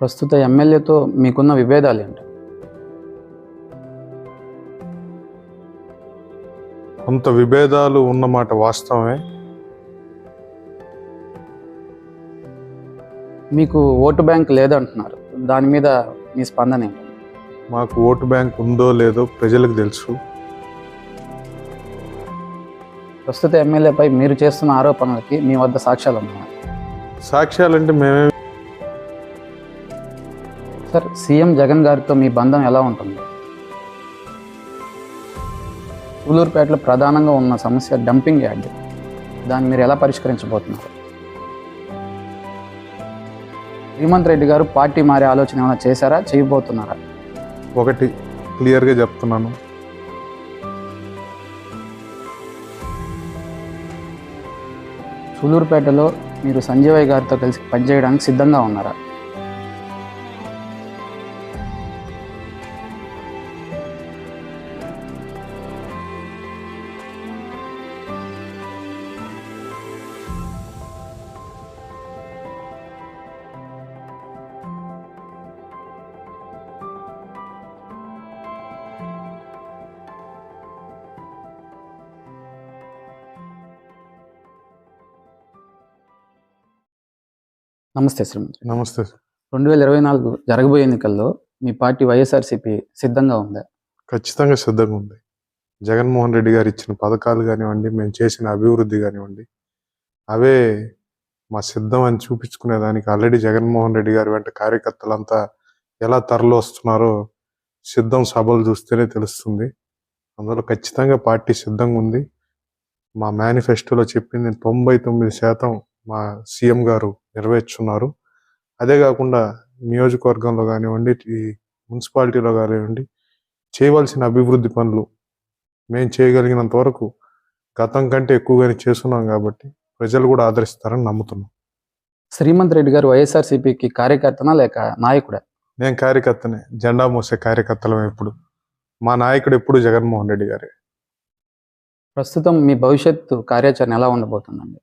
ప్రస్తుత ఎమ్మెల్యేతో మీకున్న విభేదాలు ఏంటి? కొంత విభేదాలు ఉన్నమాట వాస్తవమే. మీకు ఓటు బ్యాంక్ లేదంటున్నారు. దాని మీద మీ స్పందన ఏంటి? మాకు ఓటు బ్యాంక్ ఉందో లేదో ప్రజలకు తెలుసు. ప్రస్తుత ఎమ్మెల్యేపై మీరు చేస్తున్న ఆరోపణలకి మీ వద్ద సాక్ష్యాలు ఉన్నాయి? సాక్ష్యాలంటే మేమే సార్ సీఎం జగన్ గారితో మీ బంధం ఎలా ఉంటుంది? సూలూరుపేటలో ప్రధానంగా ఉన్న సమస్య డంపింగ్ యార్డ్. దాన్ని మీరు ఎలా పరిష్కరించబోతున్నారు? రేవంత్ రెడ్డి గారు పార్టీ మారే ఆలోచన ఏమైనా చేశారా? చేయబోతున్నారా? ఒకటి క్లియర్గా చెప్తున్నాను. సూలూరుపేటలో మీరు సంజయ్ గారితో కలిసి పనిచేయడానికి సిద్ధంగా ఉన్నారా? నమస్తే శ్రీమంత్రి నమస్తే. రెండు వేల ఇరవై నాలుగు జరగబోయే ఎన్నికల్లో మీ పార్టీ వైఎస్ఆర్సీపీ సిద్ధంగా ఉందా? ఖచ్చితంగా సిద్ధంగా ఉంది. జగన్మోహన్ రెడ్డి గారు ఇచ్చిన పథకాలు కానివ్వండి మేము చేసిన అభివృద్ధి కానివ్వండి అవే మా సిద్ధం అని చూపించుకునే దానికి ఆల్రెడీ జగన్మోహన్ రెడ్డి గారి వెంట కార్యకర్తలంతా ఎలా తరలి వస్తున్నారో సిద్ధం సభలు చూస్తేనే తెలుస్తుంది. అందులో ఖచ్చితంగా పార్టీ సిద్ధంగా ఉంది. మా మేనిఫెస్టోలో చెప్పింది తొంభై తొమ్మిది శాతం మా సీఎం గారు నెరవేర్చున్నారు. అదే కాకుండా నియోజకవర్గంలో కానివ్వండి ఈ మున్సిపాలిటీలో కానివ్వండి చేయవలసిన అభివృద్ధి పనులు మేము చేయగలిగినంత వరకు గతం కంటే ఎక్కువగానే చేస్తున్నాం కాబట్టి ప్రజలు కూడా ఆదరిస్తారని నమ్ముతున్నాం. శ్రీమంత్ రెడ్డి గారు వైఎస్ఆర్సీపీకి కార్యకర్తనా లేక నాయకుడా? నేను కార్యకర్తనే జెండా మోసే కార్యకర్తలం ఎప్పుడు. మా నాయకుడు ఎప్పుడు జగన్మోహన్ రెడ్డి గారే. ప్రస్తుతం మీ భవిష్యత్తు కార్యాచరణ ఎలా ఉండబోతుందండి?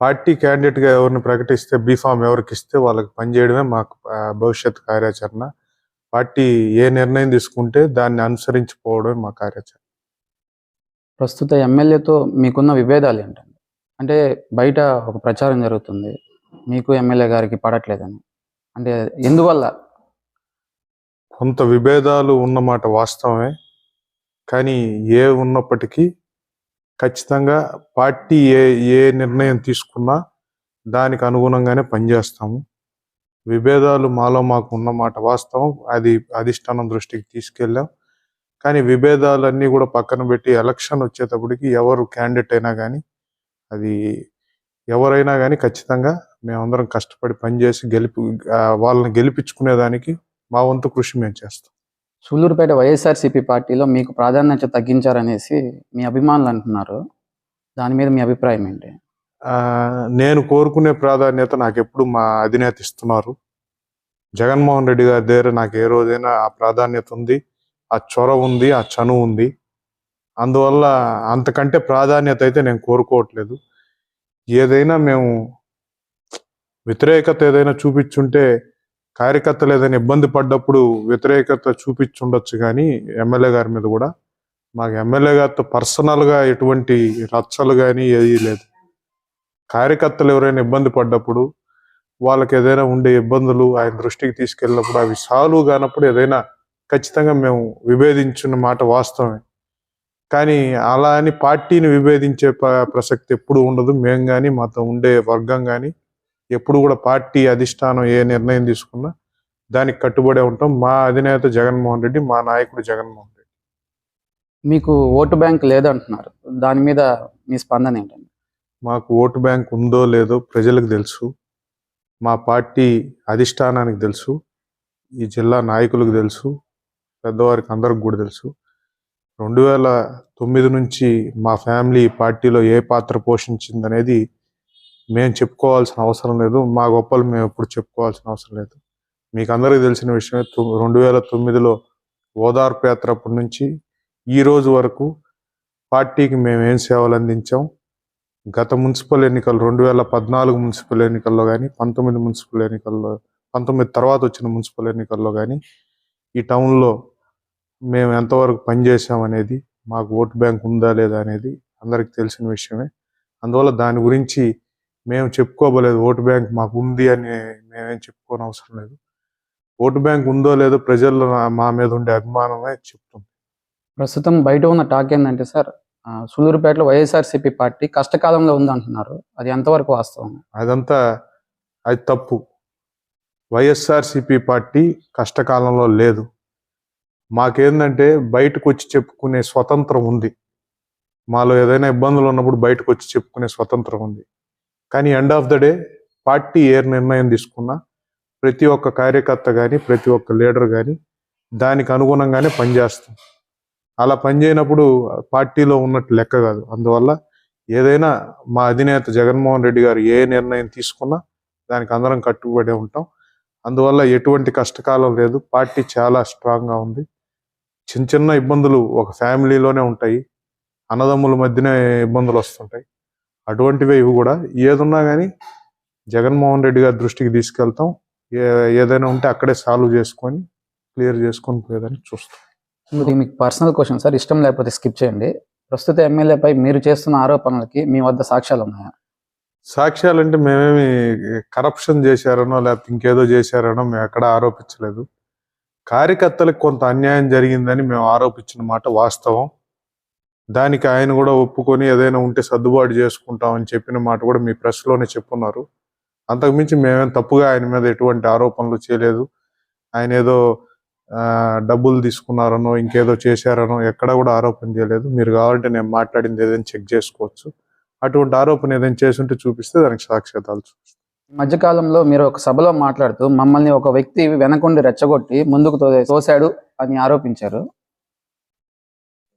పార్టీ క్యాండిడేట్గా ఎవరిని ప్రకటిస్తే బీఫామ్ ఎవరికి ఇస్తే వాళ్ళకి పనిచేయడమే మాకు భవిష్యత్ కార్యాచరణ. పార్టీ ఏ నిర్ణయం తీసుకుంటే దాన్ని అనుసరించిపోవడమే మా కార్యాచరణ. ప్రస్తుత ఎమ్మెల్యేతో మీకున్న విభేదాలు ఏంటండి? అంటే బయట ఒక ప్రచారం జరుగుతుంది మీకు ఎమ్మెల్యే గారికి పడట్లేదని. అంటే ఎందువల్ల? కొంత విభేదాలు ఉన్నమాట వాస్తవమే కానీ ఏ ఉన్నప్పటికీ ఖచ్చితంగా పార్టీ ఏ ఏ నిర్ణయం తీసుకున్నా దానికి అనుగుణంగానే పనిచేస్తాము. విభేదాలు మాలో మాకు ఉన్నమాట వాస్తవం. అది అధిష్టానం దృష్టికి తీసుకెళ్ళాం. కానీ విభేదాలన్నీ కూడా పక్కన పెట్టి ఎలక్షన్ వచ్చేటప్పటికి ఎవరు క్యాండిడేట్ అయినా కానీ అది ఎవరైనా కానీ ఖచ్చితంగా మేమందరం కష్టపడి పనిచేసి గెలిపి వాళ్ళని గెలిపించుకునేదానికి మా వంతు కృషి మేము చేస్తాం. సూళ్ళూరుపేట వైఎస్ఆర్సీపీ పార్టీలో మీకు ప్రాధాన్యత తగ్గించారనేసి మీ అభిమానులు అంటున్నారు. దాని మీద మీ అభిప్రాయం ఏంటి? నేను కోరుకునే ప్రాధాన్యత నాకు ఎప్పుడు మా అధినేత ఇస్తున్నారు. జగన్మోహన్ రెడ్డి గారి దగ్గర నాకు ఏ రోజైనా ఆ ప్రాధాన్యత ఉంది ఆ చొరవ ఉంది ఆ చనువు ఉంది. అందువల్ల అంతకంటే ప్రాధాన్యత అయితే నేను కోరుకోవట్లేదు. ఏదైనా మేము వ్యతిరేకత ఏదైనా చూపించుంటే కార్యకర్తలు ఏదైనా ఇబ్బంది పడ్డప్పుడు వ్యతిరేకత చూపించుండొచ్చు కానీ ఎమ్మెల్యే గారి మీద కూడా. మాకు ఎమ్మెల్యే గారితో పర్సనల్గా ఎటువంటి రచ్చలు కానీ ఏది లేదు. కార్యకర్తలు ఎవరైనా ఇబ్బంది పడ్డప్పుడు వాళ్ళకి ఏదైనా ఉండే ఇబ్బందులు ఆయన దృష్టికి తీసుకెళ్ళినప్పుడు అవి సాల్వ్ కానప్పుడు ఏదైనా ఖచ్చితంగా మేము విభేదించిన మాట వాస్తవమే. కానీ అలా అని పార్టీని విభేదించే ప్రసక్తి ఎప్పుడు ఉండదు. మేము కానీ మాతో ఉండే వర్గం కానీ ఎప్పుడు కూడా పార్టీ అధిష్టానం ఏ నిర్ణయం తీసుకున్నా దానికి కట్టుబడే ఉంటాం. మా అధినేత జగన్మోహన్ రెడ్డి మా నాయకుడు జగన్మోహన్ రెడ్డి. మీకు ఓటు బ్యాంక్ లేదంటున్నారు. దాని మీద మీ స్పందన ఏంటండి? మాకు ఓటు బ్యాంక్ ఉందో లేదో ప్రజలకు తెలుసు. మా పార్టీ అధిష్టానానికి తెలుసు. ఈ జిల్లా నాయకులకు తెలుసు. పెద్దవారికి అందరికి కూడా తెలుసు. రెండు వేల తొమ్మిది నుంచి మా ఫ్యామిలీ పార్టీలో ఏ పాత్ర పోషించిందనేది మేము చెప్పుకోవాల్సిన అవసరం లేదు. మా గొప్పలు మేము ఎప్పుడు చెప్పుకోవాల్సిన అవసరం లేదు. మీకు అందరికీ తెలిసిన విషయమే రెండు వేల తొమ్మిదిలో ఓదార్పు యాత్ర అప్పటి నుంచి ఈ రోజు వరకు పార్టీకి మేము ఏం సేవలు అందించాం? గత మున్సిపల్ ఎన్నికలు రెండు వేల పద్నాలుగు మున్సిపల్ ఎన్నికల్లో కానీ పంతొమ్మిది మున్సిపల్ ఎన్నికల్లో పంతొమ్మిది తర్వాత వచ్చిన మున్సిపల్ ఎన్నికల్లో కానీ ఈ టౌన్లో మేము ఎంతవరకు పనిచేసామనేది మాకు ఓటు బ్యాంక్ ఉందా లేదా అనేది అందరికి తెలిసిన విషయమే. అందువల్ల దాని గురించి మేము చెప్పుకోబోలేదు ఓటు బ్యాంక్ మాకు ఉంది అని మేమేం చెప్పుకోని అవసరం లేదు. ఓటు బ్యాంక్ ఉందో లేదో ప్రజల్లో మా మీద ఉండే అభిమానమే చెప్తుంది. ప్రస్తుతం బయట ఉన్న టాక్ ఏంటంటే సార్ సూలూరుపేటలో వైఎస్ఆర్సీపీ పార్టీ కష్టకాలంలో ఉందంటున్నారు. అది ఎంతవరకు వాస్తవం? అదంతా అది తప్పు. వైఎస్ఆర్సిపి పార్టీ కష్టకాలంలో లేదు. మాకేందంటే బయటకు వచ్చి చెప్పుకునే స్వతంత్రం ఉంది. మాలో ఏదైనా ఇబ్బందులు ఉన్నప్పుడు బయటకు వచ్చి చెప్పుకునే స్వతంత్రం ఉంది. కానీ end of the day party ఏ నిర్ణయం తీసుకున్నా ప్రతి ఒక్క కార్యకర్త కానీ ప్రతి ఒక్క లీడర్ కానీ దానికి అనుగుణంగానే పనిచేస్తాం అలా పనిచేయనప్పుడు పార్టీలో ఉన్నట్టు లెక్క కాదు. అందువల్ల ఏదైనా మా అధినేత జగన్మోహన్ రెడ్డి గారు ఏ నిర్ణయం తీసుకున్నా దానికి అందరం కట్టుబడి ఉంటాం. అందువల్ల ఎటువంటి కష్టకాలం లేదు. పార్టీ చాలా స్ట్రాంగ్గా ఉంది. చిన్న చిన్న ఇబ్బందులు ఒక ఫ్యామిలీలోనే ఉంటాయి. అన్నదమ్ముల మధ్యనే ఇబ్బందులు వస్తుంటాయి. అటువంటివే ఇవి కూడా. ఏదున్నా కానీ జగన్మోహన్ రెడ్డి గారి దృష్టికి తీసుకెళ్తాం. ఏ ఏదైనా ఉంటే అక్కడే సాల్వ్ చేసుకొని క్లియర్ చేసుకొని పోయేదానికి చూస్తాం. ఇది మీకు పర్సనల్ క్వశ్చన్ సార్ ఇష్టం లేకపోతే స్కిప్ చేయండి. ప్రస్తుత ఎమ్మెల్యేపై మీరు చేస్తున్న ఆరోపణలకి మీ వద్ద సాక్ష్యాలు ఉన్నాయా? సాక్ష్యాలంటే మేమేమి కరప్షన్ చేశారనో లేకపోతే ఇంకేదో చేశారనో మేము ఎక్కడ ఆరోపించలేదు. కార్యకర్తలకు కొంత అన్యాయం జరిగిందని మేము ఆరోపించిన మాట వాస్తవం. దానికి ఆయన కూడా ఒప్పుకొని ఏదైనా ఉంటే సర్దుబాటు చేసుకుంటామని చెప్పిన మాట కూడా మీ ప్రెస్లోనే చెప్పున్నారు. అంతకుమించి మేమేం తప్పుగా ఆయన మీద ఎటువంటి ఆరోపణలు చేయలేదు. ఆయన ఏదో ఆ, డబ్బులు తీసుకున్నారనో ఇంకేదో చేశారనో ఎక్కడ కూడా ఆరోపణ చేయలేదు. మీరు కావాలంటే నేను మాట్లాడింది ఏదైనా చెక్ చేసుకోవచ్చు. అటువంటి ఆరోపణ ఏదైనా చేసుంటే చూపిస్తే దానికి సాక్ష్యాధారాలు చూపిస్తాం. మధ్యకాలంలో మీరు ఒక సభలో మాట్లాడుతూ మమ్మల్ని ఒక వ్యక్తి వెనకుండి రెచ్చగొట్టి ముందుకు తో- తోశాడు అని ఆరోపించారు.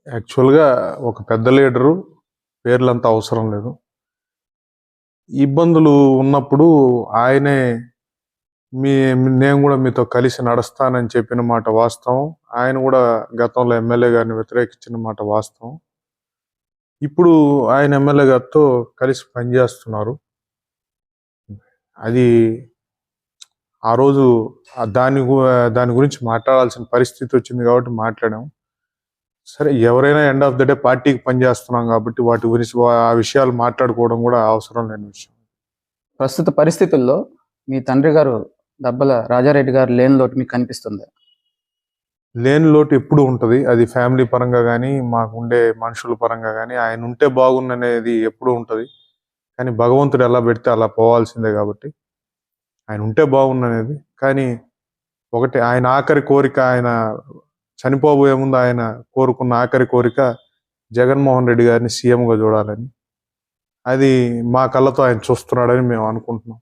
యాక్చువల్గా ఒక పెద్ద లీడరు పేర్లంతా అవసరం లేదు. ఇబ్బందులు ఉన్నప్పుడు ఆయనే మీ నేను కూడా మీతో కలిసి నడుస్తానని చెప్పిన మాట వాస్తవం. ఆయన కూడా గతంలో ఎమ్మెల్యే గారిని వ్యతిరేకించిన మాట వాస్తవం. ఇప్పుడు ఆయన ఎమ్మెల్యే గారితో కలిసి పనిచేస్తున్నారు. అది ఆ రోజు దాని దాని గురించి మాట్లాడాల్సిన పరిస్థితి వచ్చింది కాబట్టి మాట్లాడాం. సరే ఎవరైనా ఎండ్ ఆఫ్ ద డే పార్టీకి పనిచేస్తున్నాం కాబట్టి వాటి గురించి ఆ విషయాలు మాట్లాడుకోవడం కూడా అవసరం లేని విషయం. ప్రస్తుత పరిస్థితుల్లో మీ తండ్రి గారు దబ్బల రాజారెడ్డి గారు లేని లోటు మీకు కనిపిస్తుంది. లేని లోటు ఎప్పుడు ఉంటుంది. అది ఫ్యామిలీ పరంగా కానీ మాకు ఉండే మనుషుల పరంగా కానీ ఆయన ఉంటే బాగుందనేది ఎప్పుడు ఉంటుంది. కానీ భగవంతుడు ఎలా పెడితే అలా పోవాల్సిందే కాబట్టి ఆయన ఉంటే బాగుందనేది కానీ ఒకటి ఆయన ఆఖరి కోరిక ఆయన చనిపోబోయే ముందు ఆయన కోరుకున్న ఆఖరి కోరిక జగన్మోహన్ రెడ్డి గారిని సీఎంగా చూడాలని. అది మా కళ్ళతో ఆయన చూస్తున్నాడని మేము అనుకుంటున్నాం.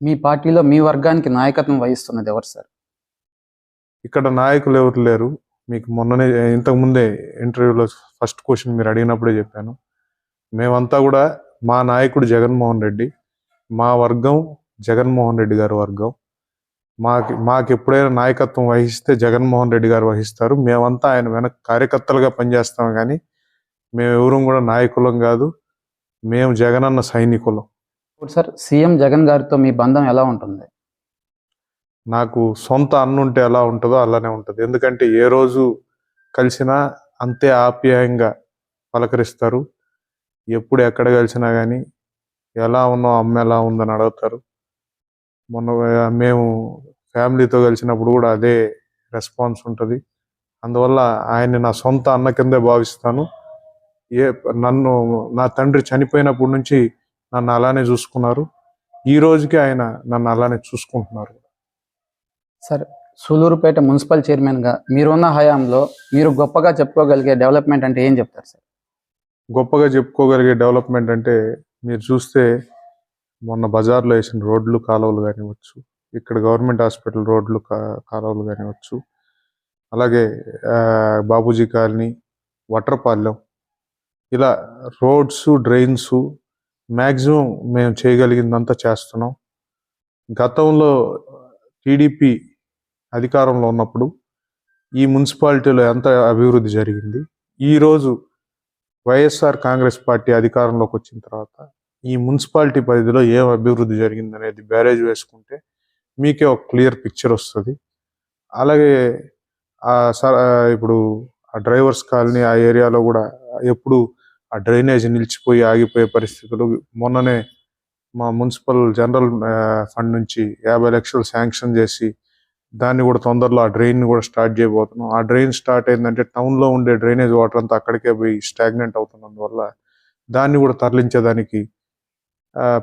మీ పార్టీలో మీ వర్గానికి నాయకత్వం వహిస్తున్నది ఎవరు సార్? ఇక్కడ నాయకులు ఎవరు లేరు. మీకు మొన్ననే ఇంతకు ముందే ఇంటర్వ్యూలో ఫస్ట్ క్వశ్చన్ మీరు అడిగినప్పుడే చెప్పాను. మేమంతా కూడా మా నాయకుడు జగన్మోహన్ రెడ్డి మా వర్గం జగన్మోహన్ రెడ్డి గారి వర్గం. మాకి మాకు ఎప్పుడైనా నాయకత్వం వహిస్తే జగన్మోహన్ రెడ్డి గారు వహిస్తారు. మేమంతా ఆయన వెనక కార్యకర్తలుగా పనిచేస్తాం కానీ మేము ఎవరు కూడా నాయకులం కాదు. మేము జగనన్న సైనికులం. ఇప్పుడు సార్ సీఎం జగన్ గారితో మీ బంధం ఎలా ఉంటుంది? నాకు సొంత అన్న ఉంటే ఎలా ఉంటుందో అలానే ఉంటుంది. ఎందుకంటే ఏ రోజు కలిసినా అంతే ఆప్యాయంగా పలకరిస్తారు. ఎప్పుడు ఎక్కడ కలిసినా కానీ ఎలా ఉన్నావు అమ్మ ఎలా ఉందని అడుగుతారు. మొన్న మేము ఫ్యామిలీతో కలిసినప్పుడు కూడా అదే రెస్పాన్స్ ఉంటుంది. అందువల్ల ఆయన్ని నా సొంత అన్న కిందే భావిస్తాను. ఏ నన్ను నా తండ్రి చనిపోయినప్పటి నుంచి నన్ను అలానే చూసుకున్నారు. ఈ రోజుకి ఆయన నన్ను అలానే చూసుకుంటున్నారు. సార్ సూలూరుపేట మున్సిపల్ చైర్మన్గా మీరున్న హయాంలో మీరు గొప్పగా చెప్పుకోగలిగే డెవలప్మెంట్ అంటే ఏం చెప్తారు సార్? గొప్పగా చెప్పుకోగలిగే డెవలప్మెంట్ అంటే మీరు చూస్తే మొన్న బజార్లో వేసిన రోడ్లు కాలువలు కానివ్వచ్చు ఇక్కడ గవర్నమెంట్ హాస్పిటల్ రోడ్లు కా- కాలువలు కానివ్వచ్చు. అలాగే బాబూజీ కాలనీ వట్రపాలెం ఇలా రోడ్స్ డ్రైన్స్ మ్యాక్సిమం మేము చేయగలిగిందంతా చేస్తున్నాం. గతంలో టీడీపీ అధికారంలో ఉన్నప్పుడు ఈ మున్సిపాలిటీలో ఎంత అభివృద్ధి జరిగింది? ఈరోజు వైఎస్ఆర్ కాంగ్రెస్ పార్టీ అధికారంలోకి వచ్చిన తర్వాత ఈ మున్సిపాలిటీ పరిధిలో ఏం అభివృద్ధి జరిగింది అనేది బ్యారేజ్ వేసుకుంటే మీకే ఒక క్లియర్ పిక్చర్ వస్తుంది. అలాగే ఇప్పుడు ఆ డ్రైవర్స్ కాలనీ ఆ ఏరియాలో కూడా ఎప్పుడు ఆ డ్రైనేజ్ నిలిచిపోయి ఆగిపోయే పరిస్థితులు. మొన్ననే మా మున్సిపల్ జనరల్ ఫండ్ నుంచి యాభై లక్షలు శాంక్షన్ చేసి దాన్ని కూడా తొందరలో ఆ డ్రైన్ కూడా స్టార్ట్ చేయబోతున్నాం. ఆ డ్రైన్ స్టార్ట్ అయిందంటే టౌన్లో ఉండే డ్రైనేజ్ వాటర్ అంతా అక్కడికే పోయి స్టాగ్నెంట్ అవుతున్నందువల్ల దాన్ని కూడా తరలించేదానికి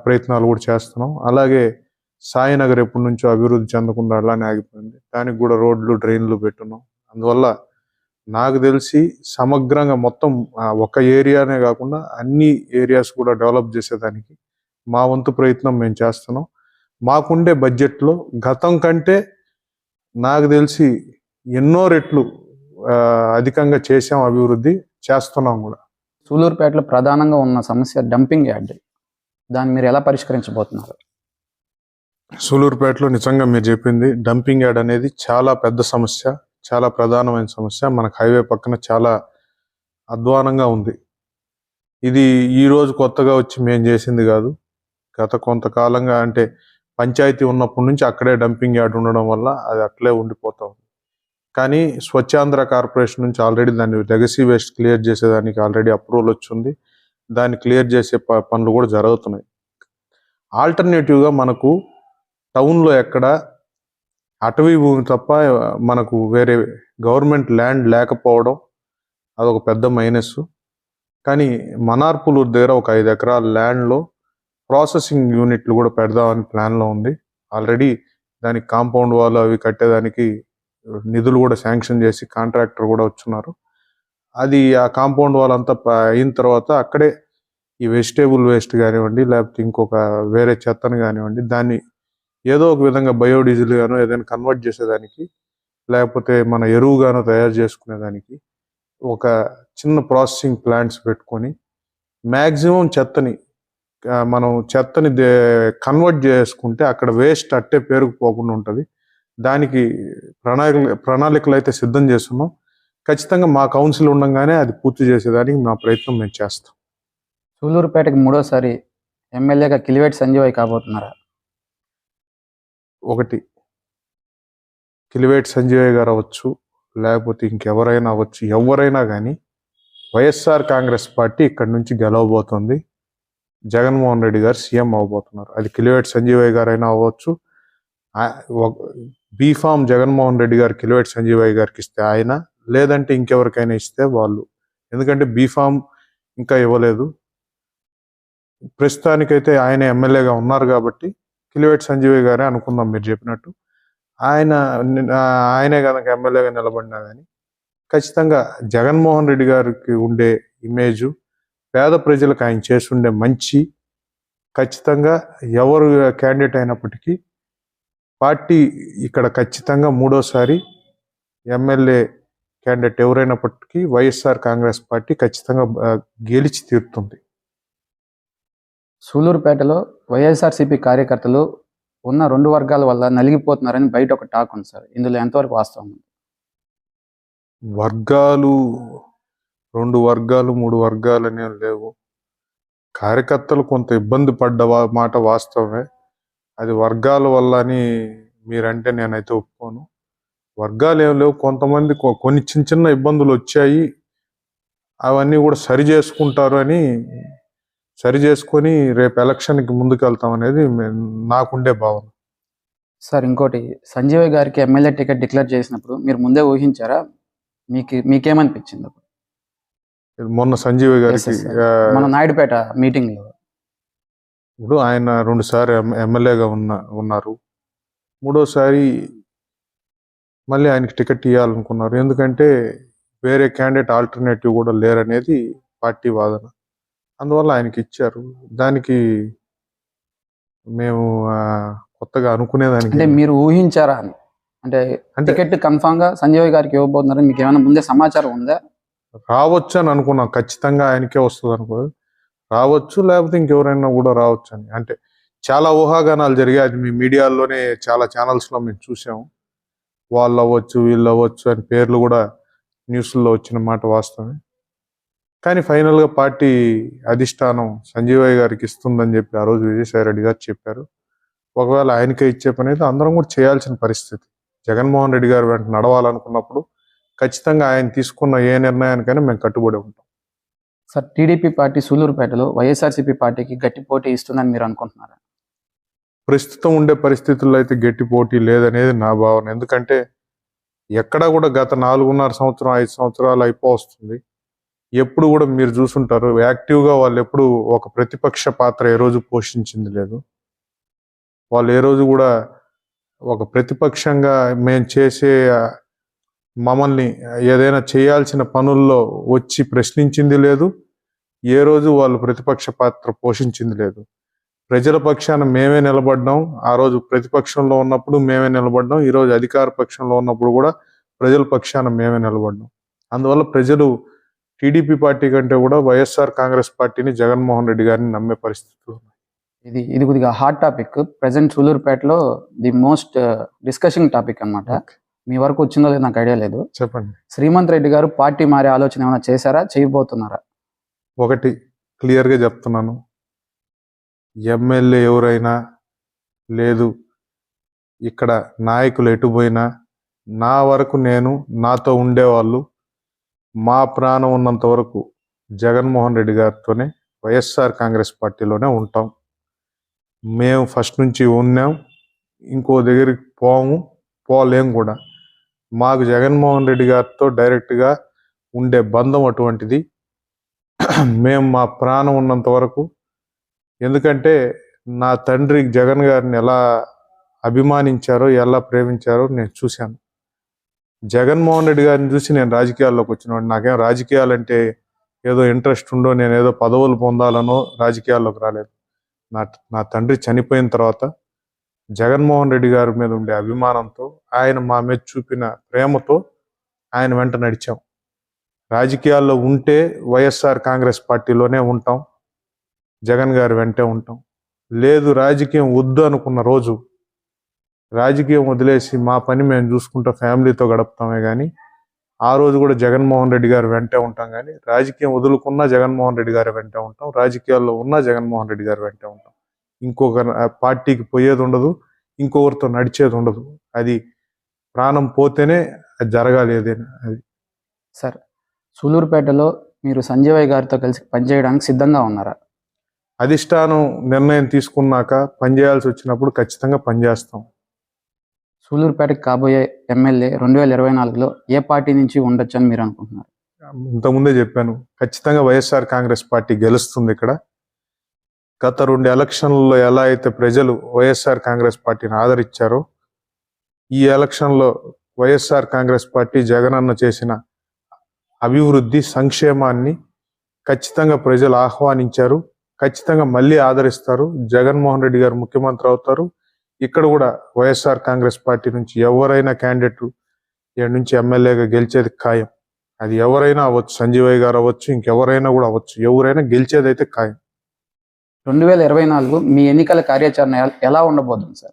ప్రయత్నాలు కూడా చేస్తున్నాం. అలాగే సాయినగర్ ఎప్పటి నుంచో అభివృద్ధి చెందకుండా అలానే ఆగిపోయింది. దానికి కూడా రోడ్లు డ్రైన్లు పెట్టున్నాం. అందువల్ల నాకు తెలిసి సమగ్రంగా మొత్తం ఒక ఏరియానే కాకుండా అన్ని ఏరియాస్ కూడా డెవలప్ చేసేదానికి మా వంతు ప్రయత్నం మేము చేస్తున్నాం. మాకుండే బడ్జెట్లో గతం కంటే నాకు తెలిసి ఎన్నో రెట్లు అధికంగా చేసాం అభివృద్ధి చేస్తున్నాం కూడా. సూలూరుపేటలో ప్రధానంగా ఉన్న సమస్య డంపింగ్ యార్డ్. దాన్ని మీరు ఎలా పరిష్కరించబోతున్నారు? సూలూరుపేటలో నిజంగా మీరు చెప్పింది డంపింగ్ యార్డ్ అనేది చాలా పెద్ద సమస్య చాలా ప్రధానమైన సమస్య. మనకు హైవే పక్కన చాలా అధ్వానంగా ఉంది. ఇది ఈరోజు కొత్తగా వచ్చి మేము చేసింది కాదు. గత కొంతకాలంగా అంటే పంచాయతీ ఉన్నప్పటి నుంచి అక్కడే డంపింగ్ యార్డ్ ఉండడం వల్ల అది అట్లే ఉండిపోతా ఉంది. కానీ స్వచ్ఛాంధ్ర కార్పొరేషన్ నుంచి ఆల్రెడీ దాన్ని లెగసీ వేస్ట్ క్లియర్ చేసేదానికి ఆల్రెడీ అప్రూవల్ వచ్చింది. దాన్ని క్లియర్ చేసే ప- పనులు కూడా జరుగుతున్నాయి. ఆల్టర్నేటివ్గా మనకు టౌన్లో ఎక్కడ అటవీ భూమి తప్ప మనకు వేరే గవర్నమెంట్ ల్యాండ్ లేకపోవడం అదొక పెద్ద మైనస్ కానీ మనార్పులూరు దగ్గర ఒక ఐదు ఎకరాల ల్యాండ్లో ప్రాసెసింగ్ యూనిట్లు కూడా పెడదామని ప్లాన్లో ఉంది. ఆల్రెడీ దానికి కాంపౌండ్ వాళ్ళు అవి కట్టేదానికి నిధులు కూడా శాంక్షన్ చేసి కాంట్రాక్టర్ కూడా వచ్చున్నారు. అది ఆ కాంపౌండ్ వాళ్ళంతా అంతా అయిన తర్వాత అక్కడే ఈ వెజిటేబుల్ వేస్ట్ కానివ్వండి లేకపోతే ఇంకొక వేరే చెత్తను కానివ్వండి దాన్ని ఏదో ఒక విధంగా బయోడీజిల్ గాను ఏదైనా కన్వర్ట్ చేసేదానికి లేకపోతే మన ఎరువుగానో తయారు చేసుకునేదానికి ఒక చిన్న ప్రాసెసింగ్ ప్లాంట్స్ పెట్టుకొని మ్యాక్సిమం చెత్తని మనం చెత్తని కన్వర్ట్ చేసుకుంటే అక్కడ వేస్ట్ అట్టే పేరుకుపోకుండా ఉంటుంది. దానికి ప్రణాళిక ప్రణాళికలు అయితే సిద్ధం చేస్తున్నాం. ఖచ్చితంగా మా కౌన్సిల్ ఉండగానే అది పూర్తి చేసేదానికి మా ప్రయత్నం మేము చేస్తాం. సూలూరుపేటకి మూడోసారి ఎమ్మెల్యేగా కిలివేటి సంజీవయ్య కాబోతున్నారా? ఒకటి. కిలివేట్ సంజయ్ గారు అవ్వచ్చు లేకపోతే ఇంకెవరైనా అవ్వచ్చు ఎవరైనా కానీ వైఎస్ఆర్ కాంగ్రెస్ పార్టీ ఇక్కడ నుంచి గెలవబోతుంది. జగన్మోహన్ రెడ్డి గారు సీఎం అవ్వబోతున్నారు. అది కిలివేట్ సంజీవయ్య గారు అయినా అవ్వచ్చు బీఫామ్ జగన్మోహన్ రెడ్డి గారు కిలివేట్ సంజీవయ్య గారికి ఇస్తే ఆయన లేదంటే ఇంకెవరికైనా ఇస్తే వాళ్ళు. ఎందుకంటే బీఫామ్ ఇంకా ఇవ్వలేదు. ప్రస్తుతానికైతే ఆయన ఎమ్మెల్యేగా ఉన్నారు కాబట్టి కిలివేటి సంజీవయ్య గారే అనుకుందాం మీరు చెప్పినట్టు. ఆయన ఆయనే కనుక ఎమ్మెల్యేగా నిలబడినా కానీ ఖచ్చితంగా జగన్మోహన్ రెడ్డి గారికి ఉండే ఇమేజు పేద ప్రజలకు ఆయన చేస్తుండే మంచి ఖచ్చితంగా ఎవరు క్యాండిడేట్ అయినప్పటికీ పార్టీ ఇక్కడ ఖచ్చితంగా మూడోసారి ఎమ్మెల్యే క్యాండిడేట్ ఎవరైనప్పటికీ వైఎస్ఆర్ కాంగ్రెస్ పార్టీ ఖచ్చితంగా గెలిచి తీరుతుంది. సూలూరుపేటలో వైఎస్ఆర్సీపీ కార్యకర్తలు ఉన్న రెండు వర్గాల వల్ల నలిగిపోతున్నారని బయట ఒక టాక్ ఉంది సార్. ఇందులో ఎంతవరకు వాస్తవం వర్గాలు రెండు వర్గాలు మూడు వర్గాలు అనేవి లేవు. కార్యకర్తలు కొంత ఇబ్బంది పడ్డ మాట వాస్తవమే. అది వర్గాల వల్ల అని మీరంటే నేనైతే ఒప్పుకోను. వర్గాలు ఏం లేవు. కొంతమంది కొ- కొన్ని చిన్న చిన్న ఇబ్బందులు వచ్చాయి. అవన్నీ కూడా సరి చేసుకుంటారు అని సరి చేసుకొని రేపు ఎలక్షన్కి ముందుకు వెళ్తాం అనేది నాకుండే భావన. సార్ ఇంకోటి. సంజీవయ్య గారికి ఎమ్మెల్యే టికెట్ డిక్లేర్ చేసినప్పుడు మీరు ముందే ఊహించారా? మీకు మీకేమనిపించింది? మొన్న సంజీవ్ గారికి మన నాయుడుపేట మీటింగ్లో ఇప్పుడు ఆయన రెండు సార్లు ఎమ్మెల్యేగా ఉన్న ఉన్నారు. మూడోసారి మళ్ళీ ఆయనకి టికెట్ ఇవ్వాలనుకున్నారు ఎందుకంటే వేరే క్యాండిడేట్ ఆల్టర్నేటివ్ కూడా లేరనేది పార్టీ వాదన. అందువల్ల ఆయనకి ఇచ్చారు దానికి మేము కొత్తగా అనుకునేదానికి అంటే మీరు ఊహించారా అని? అంటే అంటే టికెట్ కన్ఫామ్గా సంజయ్ గారికి ఇవ్వబోతున్నారని మీకు ఏమైనా ముందే సమాచారం ఉందా? రావచ్చు అని అనుకున్నాం. ఖచ్చితంగా ఆయనకే వస్తుంది అనుకో రావచ్చు లేకపోతే ఇంకెవరైనా కూడా రావచ్చు అని అంటే చాలా ఊహాగానాలు జరిగాయి. అది మీ మీడియాలోనే చాలా ఛానల్స్లో మేము చూసాము వాళ్ళు అవ్వచ్చు వీళ్ళు అవ్వచ్చు అని పేర్లు కూడా న్యూస్లో వచ్చిన మాట వాస్తవమే. కానీ final గా పార్టీ అధిష్టానం సంజీవయ్య గారికి ఇస్తుందని చెప్పి ఆ రోజు విజయసాయి రెడ్డి గారు చెప్పారు. ఒకవేళ ఆయనకే ఇచ్చే పని అయితే అందరం కూడా చేయాల్సిన పరిస్థితి. జగన్మోహన్ రెడ్డి గారు వెంట నడవాలనుకున్నప్పుడు ఖచ్చితంగా ఆయన తీసుకున్న ఏ నిర్ణయానికైనా మేము కట్టుబడి ఉంటాం. సార్ టీడీపీ పార్టీ సూలూరుపేటలో వైఎస్ఆర్సీపీ పార్టీకి గట్టి పోటీ ఇస్తుందని మీరు అనుకుంటున్నారా? ప్రస్తుతం ఉండే పరిస్థితుల్లో అయితే గట్టి పోటీ లేదనేది నా భావన. ఎందుకంటే ఎక్కడా కూడా గత నాలుగున్నర సంవత్సరం ఐదు సంవత్సరాలు అయిపోవస్తుంది ఎప్పుడు కూడా మీరు చూసుంటారు యాక్టివ్గా వాళ్ళు ఎప్పుడు ఒక ప్రతిపక్ష పాత్ర ఏ రోజు పోషించింది లేదు. వాళ్ళు ఏ రోజు కూడా ఒక ప్రతిపక్షంగా మేము చేసే మమ్మల్ని ఏదైనా చేయాల్సిన పనుల్లో వచ్చి ప్రశ్నించింది లేదు ఏ రోజు వాళ్ళు ప్రతిపక్ష పాత్ర పోషించింది లేదు. ప్రజల పక్షాన మేమే నిలబడ్డాం ఆ రోజు ప్రతిపక్షంలో ఉన్నప్పుడు మేమే నిలబడ్డాం ఈరోజు అధికార పక్షంలో ఉన్నప్పుడు కూడా ప్రజల పక్షాన మేమే నిలబడ్డాం. అందువల్ల ప్రజలు టీడీపీ పార్టీ కంటే కూడా వైఎస్ఆర్ కాంగ్రెస్ పార్టీని జగన్మోహన్ రెడ్డి గారిని నమ్మే పరిస్థితులు. ఇది ఇది కొద్దిగా హాట్ టాపిక్ ప్రజెంట్ సూలూరుపేటలో ది మోస్ట్ డిస్కషింగ్ టాపిక్ అన్నమాట. మీ వరకు వచ్చిందో లేదో నాకు ఐడియా లేదు. చెప్పండి. శ్రీమంత్ రెడ్డి గారు పార్టీ మారే ఆలోచన ఏమైనా చేశారా? చేయబోతున్నారా? ఒకటి క్లియర్గా చెప్తున్నాను. ఎమ్మెల్యే ఎవరైనా లేదు ఇక్కడ నాయకులు ఎటు పోయినా నా వరకు నేను నాతో ఉండేవాళ్ళు మా ప్రాణం ఉన్నంత వరకు జగన్మోహన్ రెడ్డి గారితోనే వైఎస్ఆర్ కాంగ్రెస్ పార్టీలోనే ఉంటాం. మేము ఫస్ట్ నుంచి ఉన్నాం. ఇంకో దగ్గరికి పోము పోలేం కూడా. మాకు జగన్మోహన్ రెడ్డి గారితో డైరెక్ట్గా ఉండే బంధం అటువంటిది. మేము మా ప్రాణం ఉన్నంత వరకు. ఎందుకంటే నా తండ్రి జగన్ గారిని ఎలా అభిమానించారో ఎలా ప్రేమించారో నేను చూశాను. జగన్మోహన్ రెడ్డి గారిని చూసి నేను రాజకీయాల్లోకి వచ్చినవాడిని. నాకేం రాజకీయాలంటే ఏదో ఇంట్రెస్ట్ ఉందో నేను ఏదో పదవులు పొందాలనో రాజకీయాల్లోకి రాలేదు. నా నా తండ్రి చనిపోయిన తర్వాత జగన్మోహన్ రెడ్డి గారి మీద ఉండే అభిమానంతో ఆయన మా మీద చూపిన ప్రేమతో ఆయన వెంట నడిచాం. రాజకీయాల్లో ఉంటే వైఎస్ఆర్ కాంగ్రెస్ పార్టీలోనే ఉంటాం. జగన్ గారి వెంటే ఉంటాం. లేదు రాజకీయం వద్దు అనుకున్న రోజు రాజకీయం వదిలేసి మా పని మేము చూసుకుంటూ ఫ్యామిలీతో గడుపుతామే కానీ ఆ రోజు కూడా జగన్మోహన్ రెడ్డి గారి వెంటే ఉంటాం కానీ రాజకీయం వదులుకున్నా జగన్మోహన్ రెడ్డి గారి వెంటే ఉంటాం రాజకీయాల్లో ఉన్నా జగన్మోహన్ రెడ్డి గారి వెంటే ఉంటాం. ఇంకొక పార్టీకి పోయేది ఉండదు ఇంకొకరితో నడిచేది ఉండదు. అది ప్రాణం పోతేనే అది జరగాలి ఏదైనా అది. సార్ సూలూరుపేటలో మీరు సంజయ్ గారితో కలిసి పనిచేయడానికి సిద్ధంగా ఉన్నారా? అధిష్టానం నిర్ణయం తీసుకున్నాక పనిచేయాల్సి వచ్చినప్పుడు ఖచ్చితంగా పనిచేస్తాం. సూలూరుపేటకి కాబోయే ఎమ్మెల్యే రెండు వేల ఇరవై నాలుగులో ఏ పార్టీ నుంచి ఉండొచ్చు అని మీరు అనుకుంటున్నారు? ఇంతకుముందే చెప్పాను ఖచ్చితంగా వైఎస్ఆర్ కాంగ్రెస్ పార్టీ గెలుస్తుంది ఇక్కడ. గత రెండు ఎలక్షన్లలో ఎలా అయితే ప్రజలు వైఎస్ఆర్ కాంగ్రెస్ పార్టీని ఆదరించారో ఈ ఎలక్షన్లో వైఎస్ఆర్ కాంగ్రెస్ పార్టీ జగనన్న చేసిన అభివృద్ధి సంక్షేమాన్ని ఖచ్చితంగా ప్రజలు ఆహ్వానించారు ఖచ్చితంగా మళ్ళీ ఆదరిస్తారు. జగన్మోహన్ రెడ్డి గారు ముఖ్యమంత్రి అవుతారు. ఇక్కడ కూడా వైఎస్ఆర్ కాంగ్రెస్ పార్టీ నుంచి ఎవరైనా క్యాండిడేట్ ఇక్కడ నుంచి ఎమ్మెల్యేగా గెలిచేది ఖాయం. అది ఎవరైనా అవ్వచ్చు సంజీవయ్య గారు అవ్వచ్చు ఇంకెవరైనా కూడా అవ్వచ్చు. ఎవరైనా గెలిచేది అయితే ఖాయం. రెండు వేల ఇరవై నాలుగు మీ ఎన్నికల కార్యాచరణ ఎల- ఉండబోతుంది సార్?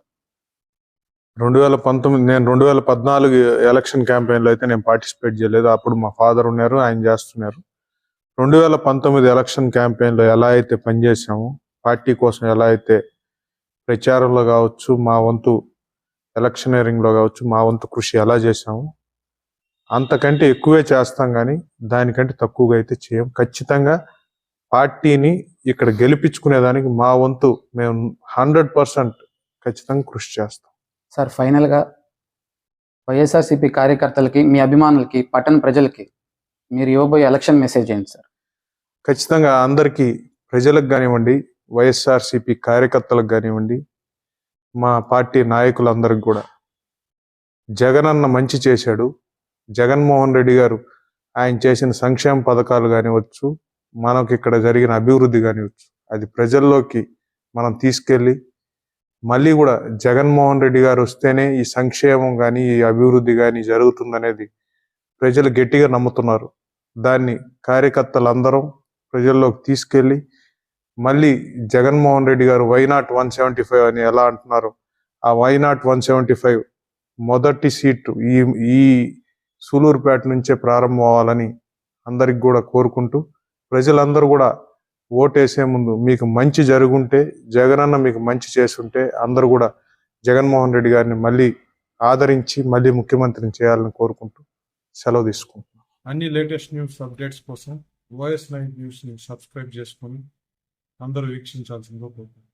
రెండు వేల పంతొమ్మిది నేను రెండు వేల పద్నాలుగు ఎలక్షన్ క్యాంపెయిన్లో అయితే నేను పార్టిసిపేట్ చేయలేదు. అప్పుడు మా ఫాదర్ ఉన్నారు ఆయన చేస్తున్నారు. రెండు వేల పంతొమ్మిది ఎలక్షన్ క్యాంపెయిన్లో ఎలా అయితే పనిచేసామో పార్టీ కోసం ఎలా అయితే ప్రచారంలో కావచ్చు మా వంతు ఎలక్షనీరింగ్లో కావచ్చు మా వంతు కృషి ఎలా చేసాము అంతకంటే ఎక్కువే చేస్తాం కానీ దానికంటే తక్కువగా అయితే చేయం. ఖచ్చితంగా పార్టీని ఇక్కడ గెలిపించుకునేదానికి మా వంతు మేము హండ్రెడ్ పర్సెంట్ ఖచ్చితంగా కృషి చేస్తాం. సార్ ఫైనల్గా వైఎస్ఆర్సీపీ కార్యకర్తలకి మీ అభిమానులకి పట్టణ ప్రజలకి మీరు ఇవ్వబోయే ఎలక్షన్ మెసేజ్ ఏంటి సార్? ఖచ్చితంగా అందరికీ ప్రజలకు కానివ్వండి వైఎస్ఆర్సిపి కార్యకర్తలకు కానివ్వండి మా పార్టీ నాయకులందరికి కూడా. జగనన్న మంచి చేశాడు. జగన్మోహన్ రెడ్డి గారు ఆయన చేసిన సంక్షేమ పథకాలు కానివచ్చు మనకి ఇక్కడ జరిగిన అభివృద్ధి కానివచ్చు అది ప్రజల్లోకి మనం తీసుకెళ్ళి మళ్ళీ కూడా జగన్మోహన్ రెడ్డి గారు వస్తేనే ఈ సంక్షేమం కానీ ఈ అభివృద్ధి కానీ జరుగుతుందనేది ప్రజలు గట్టిగా నమ్ముతున్నారు. దాన్ని కార్యకర్తలందరం ప్రజల్లోకి తీసుకెళ్ళి మళ్ళీ Jaganmohan Reddy garu why not one seventy five అని ఎలా అంటున్నారు? ఆ why not one seventy five మొదటి సీటు ఈ ఈ సూలూరుపేట నుంచే ప్రారంభం అవ్వాలని అందరికి కూడా కోరుకుంటూ ప్రజలందరూ కూడా ఓటేసే ముందు మీకు మంచి జరుగుంటే జగనన్న మీకు మంచి చేస్తుంటే అందరూ కూడా జగన్మోహన్ రెడ్డి గారిని మళ్ళీ ఆదరించి మళ్ళీ ముఖ్యమంత్రిని చేయాలని కోరుకుంటూ సెలవు తీసుకుంటున్నాను అన్ని లేటెస్ట్ న్యూస్ అప్డేట్స్ కోసం వాయిస్ నైన్ న్యూస్ని సబ్స్క్రైబ్ చేసుకొని అందరూ వీక్షించాల్సిందిగా కోరుకుంటున్నాను